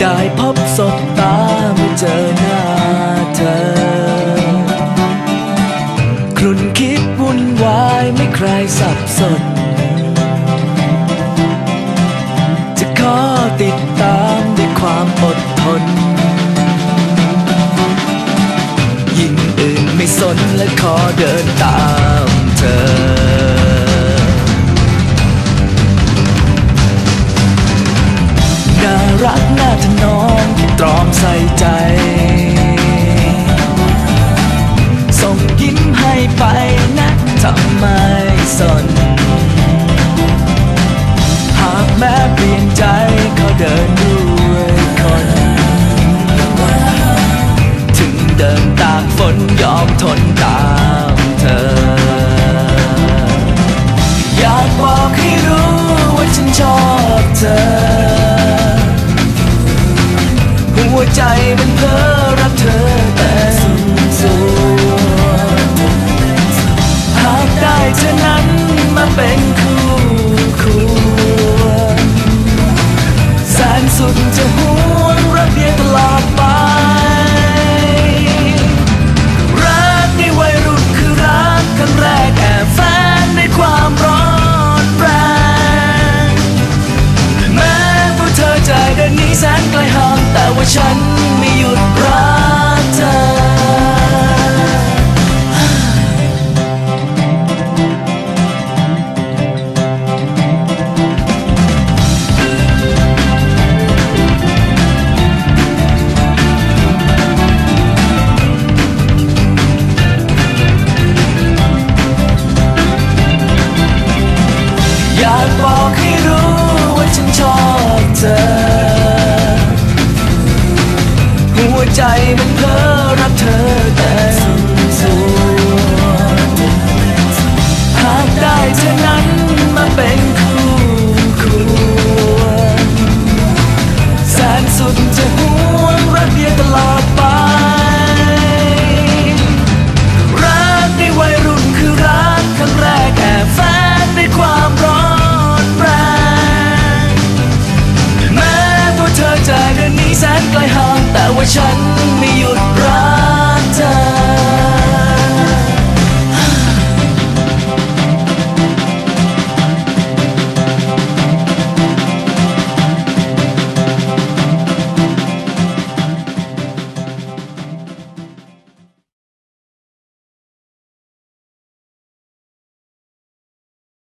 ได้พบศพตาเมื่อเจอหน้าเธอ ครุนคิดวุ่นวายไม่ใครสับสน จะขอติดตามด้วยความอดทน ยิ่งอื่นไม่สนและขอเดินตามเธอ รักน่าถนอมที่ตรอมใส่ใจ ส่งยิ้มให้ไปนะทำไมสน หากแม้เปลี่ยนใจเขาเดินด้วยคน ถึงเดินตากฝนยอมทนตามเธอ หัวใจมันเพ้อรักเธอ ฉันไม่หยุดรักเธอ อยากบอกให้รู้ว่าฉันชอบเธอ ใจมันเพ้อรักเธอแต่ ฉันไม่หยุด